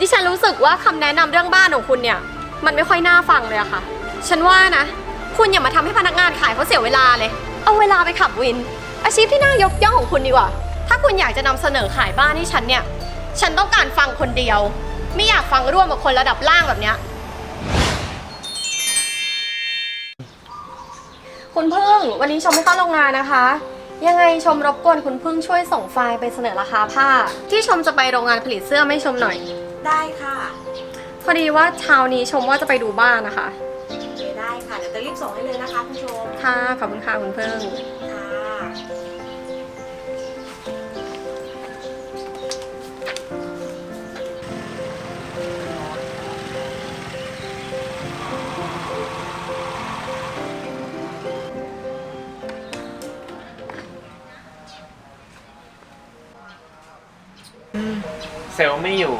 ดิฉันรู้สึกว่าคำแนะนำเรื่องบ้านของคุณเนี่ย มันไม่ค่อยน่าฟังเลยอะค่ะ ฉันว่านะ คุณอย่ามาทำให้พนักงานขายเขาเสียเวลาเลย เอาเวลาไปขับวิน อาชีพที่น่ายกย่องของคุณดีกว่า ถ้าคุณอยากจะนำเสนอขายบ้านให้ฉันเนี่ย ฉันต้องการฟังคนเดียว ไม่อยากฟังร่วมกับคนระดับล่างแบบเนี้ย คุณพึ่งวันนี้ชมไม่เข้าโรงงานนะคะ ยังไงชมรบกวนคุณพึ่งช่วยส่งไฟล์ไปเสนอราคาผ้า ที่ชมจะไปโรงงานผลิตเสื้อไม่ชมหน่อย ได้ค่ะพอดีว่าเช้านี้ชมว่าจะไปดูบ้านนะคะโอเคได้ค่ะเดี๋ยวจะรีบส่งให้เลยนะคะคุณชมค่ะ ขอบคุณค่ะคุณพึ่ง ค่ะเซลล์ไม่อยู่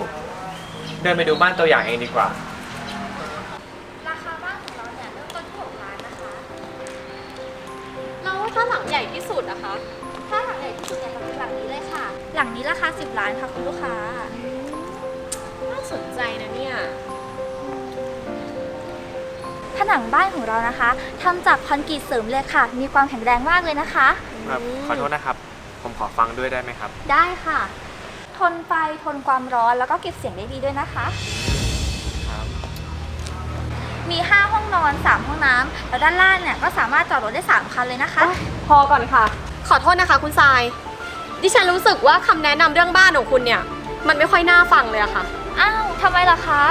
เดินไปดูบ้านตัวอย่างเองดีกว่า ราคาบ้านของเราเนี่ยเริ่มต้นที่6ล้านนะคะแล้วถ้าหลังใหญ่ที่สุดนะคะ ถ้าหลังใหญ่ที่สุดเนี่ยเราคือหลังนี้เลยค่ะ หลังนี้ราคา 10 ล้านค่ะคุณลูกค้า น่าสนใจนะเนี่ย ผนังบ้านของเรานะคะทำจากคอนกรีตเสริมเลยค่ะ มีความแข็งแรงมากเลยนะคะ ครับ ขอโทษนะครับ ผมขอฟังด้วยได้ไหมครับ ได้ค่ะ ทนไฟทนความร้อนแล้วก็เก็บเสียงได้ดีด้วยนะคะครับมี 5 ห้องนอน 3 ห้องน้ำแล้วด้านล่างเนี่ยก็สามารถจอดรถได้ 3 คันเลยนะคะ พอก่อนค่ะ ขอโทษนะคะคุณทราย ดิฉันรู้สึกว่าคำแนะนำเรื่องบ้านของคุณเนี่ย มันไม่ค่อยน่าฟังเลยอะค่ะ อ้าวทำไมล่ะคะ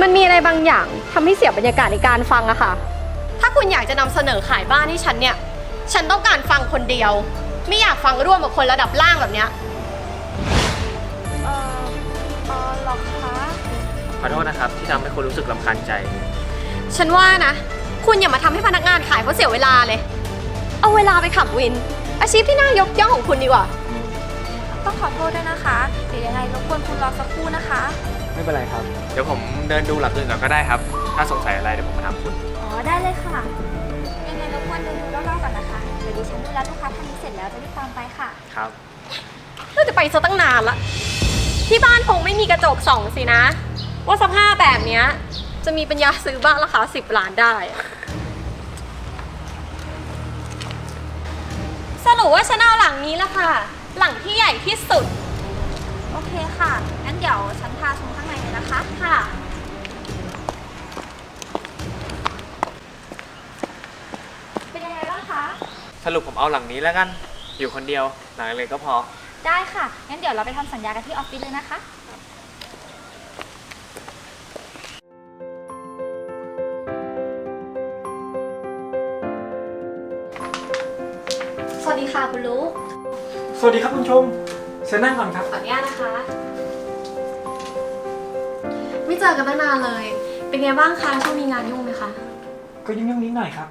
มันมีอะไรบางอย่างทำให้เสียบรรยากาศในการฟังอะค่ะ ถ้าคุณอยากจะนำเสนอขายบ้านให้ฉันเนี่ย ฉันต้องการฟังคนเดียว ไม่อยากฟังร่วมกับคนระดับล่างแบบเนี้ย ขอโทษนะครับ ที่ทำให้คุณรู้สึกลำคาญใจ ฉันว่านะ คุณอย่ามาทำให้พนักงานขายเขาเสียเวลาเลย เอาเวลาไปขับวิน อาชีพที่น่ายกย่องของคุณดีกว่า ต้องขอโทษด้วยนะคะ เดี๋ยวยังไงรบกวนคุณรอสักครู่นะคะ ไม่เป็นไรครับ เดี๋ยวผมเดินดูหลังอื่นก่อนก็ได้ครับ ถ้าสงสัยอะไรเดี๋ยวผมมาถามคุณ อ๋อ ได้เลยค่ะ ยังไงรบกวนเดินดูรอบๆก่อนนะคะ เดี๋ยวดิฉันดูแลลูกค้าท่านนี้เสร็จแล้วจะรีบตามไปค่ะ ครับ น่าจะไปซะตั้งนานละ ที่บ้านคงไม่มีกระจกส่องสินะ ว่าสภาพแบบเนี้ย จะมีปัญญาซื้อบ้านราคาสิบล้านได้อะสรุปว่าฉันเอาหลังนี้ละค่ะ หลังที่ใหญ่ที่สุด โอเคค่ะ งั้นเดี๋ยวฉันพาชมข้างในเลยนะคะ ค่ะ เป็นยังไงบ้างคะ สรุปผมเอาหลังนี้แล้วกัน อยู่คนเดียวหลังเล็กก็พอ ได้ค่ะ งั้นเดี๋ยวเราไปทำสัญญากันที่ออฟฟิศเลยนะคะ ค่ะคุณลูกสวัสดีครับคุณชมเชิญนั่งก่อนครับ ขออนุญาตนะคะ ไม่เจอกันตั้งนานเลย เป็นไงบ้างคะช่วงนี้งานยุ่งไหมคะ ก็ยุ่งๆนิดหน่อยครับ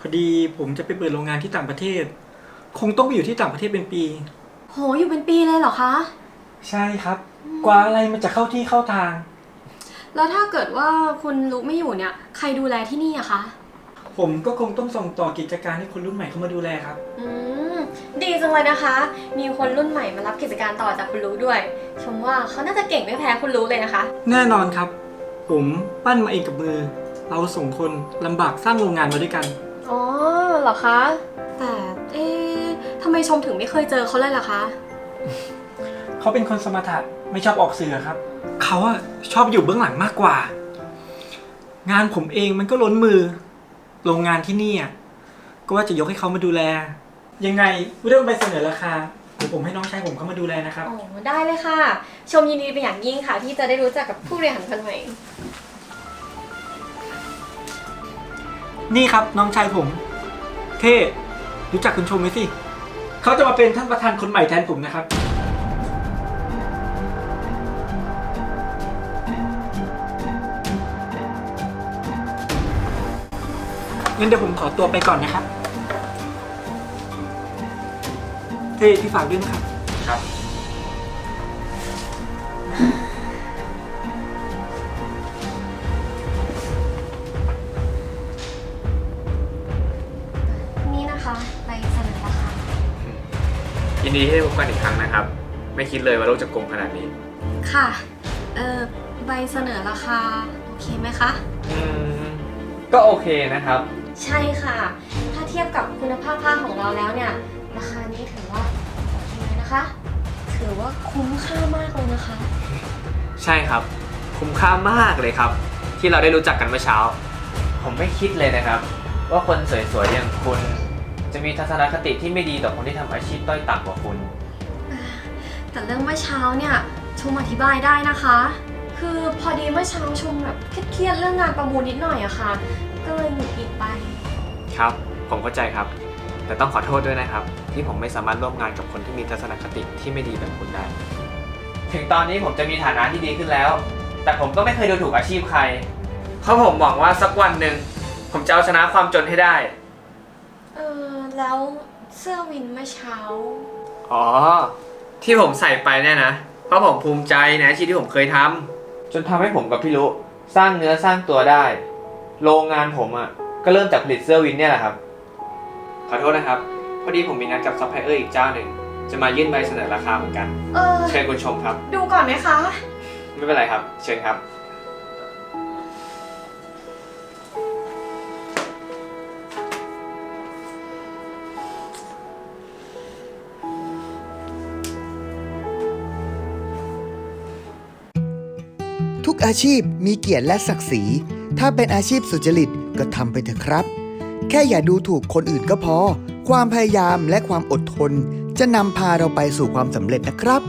พอดีผมจะไปเปิดโรงงานที่ต่างประเทศ คงต้องไปอยู่ที่ต่างประเทศเป็นปี โหอยู่เป็นปีเลยเหรอคะ ใช่ครับ กว่าอะไรมันจะเข้าที่เข้าทาง แล้วถ้าเกิดว่าคุณลุกไม่อยู่เนี่ย ใครดูแลที่นี่อะคะ ผมก็คงต้องส่งต่อกิจการให้คนรุ่นใหม่เข้ามาดูแลครับ อืม ดีจังเลยนะคะ มีคนรุ่นใหม่มารับกิจการต่อจากคุณรู้ด้วย ชมว่าเขาน่าจะเก่งไม่แพ้คุณรู้เลยนะคะ แน่นอนครับ ผมปั้นมาเองกับมือ เราส่งคนลำบากสร้างโรงงานมาด้วยกัน อ๋อเหรอคะ แต่เอ๊ะทำไมชมถึงไม่เคยเจอเขาเลยล่ะคะ เขาเป็นคนสมถะไม่ชอบออกสื่อครับ เขาอะชอบอยู่เบื้องหลังมากกว่า งานผมเองมันก็ล้นมือ โรงงานที่นี่อะก็ว่าจะยกให้เขามาดูแล ยังไงเรื่องใบเสนอราคาเดี๋ยวผมให้น้องชายผมเข้ามาดูแลนะครับอ๋อได้เลยค่ะ ชมยินดีเป็นอย่างยิ่งค่ะ ที่จะได้รู้จักกับผู้บริหารคนใหม่นี่ครับน้องชายผม เท่รู้จักคุณชมไหมสิเขาจะมาเป็นท่านประธานคนใหม่แทนผมนะครับ งั้นเดี๋ยวผมขอตัวไปก่อนนะครับเท่ที่ฝากด้วยนะครับ ครับ นี่นะคะใบเสนอราคายินดีที่ได้พบกันอีกครั้งนะครับ ไม่คิดเลยว่าโลกจะกลมขนาดนี้ ค่ะ เออใบเสนอราคา โอเคไหมคะ อืม ก็โอเคนะครับ ใช่ค่ะ ถ้าเทียบกับคุณภาพผ้าของเราแล้วเนี่ย ราคานี้ถือว่าโอเคเลยนะคะ ถือว่าคุ้มค่ามากเลยนะคะ ใช่ครับ คุ้มค่ามากเลยครับ ที่เราได้รู้จักกันเมื่อเช้า ผมไม่คิดเลยนะครับ ว่าคนสวยๆอย่างคุณ จะมีทัศนคติที่ไม่ดีต่อคนที่ทำอาชีพต้อยต่ำกว่าคุณ แต่เรื่องเมื่อเช้าเนี่ยชมอธิบายได้นะคะ คือพอดีเมื่อเช้าชมแบบเครียดๆเรื่องงานประมูลนิดหน่อยอะค่ะ ก็เลยหงุดหงิดไป ครับ ผมเข้าใจครับ แต่ต้องขอโทษด้วยนะครับ ที่ผมไม่สามารถร่วมงานกับคนที่มีทัศนคติที่ไม่ดีแบบคุณได้ ถึงตอนนี้ผมจะมีฐานะที่ดีขึ้นแล้ว แต่ผมก็ไม่เคยดูถูกอาชีพใคร เพราะผมหวังว่าสักวันหนึ่งผมจะเอาชนะความจนให้ได้ เออแล้วเสื้อวินเมื่อเช้า อ๋อ ที่ผมใส่ไปเนี่ยนะ เพราะผมภูมิใจในอาชีพที่ผมเคยทำจนทำให้ผมกับพี่ลุสร้างเนื้อสร้างตัวได้ โรงงานผมอะ่ะ ก็เริ่มจากผลิตเสื้อวินเนี่ยแหละครับ ขอโทษนะครับ พอดีผมมีนัดกับซัพพลายเออร์อีกเจ้าหนึ่ง จะมายื่นใบเสนอราคาเหมือนกัน เออ เชิญคุณชมครับ ดูก่อนไหมคะ ไม่เป็นไรครับ เชิญครับ ทุกอาชีพมีเกียรติและศักดิ์ศรี ถ้าเป็นอาชีพสุจริตก็ทำไปเถอะครับ แค่อย่าดูถูกคนอื่นก็พอ ความพยายามและความอดทน จะนำพาเราไปสู่ความสำเร็จนะครับ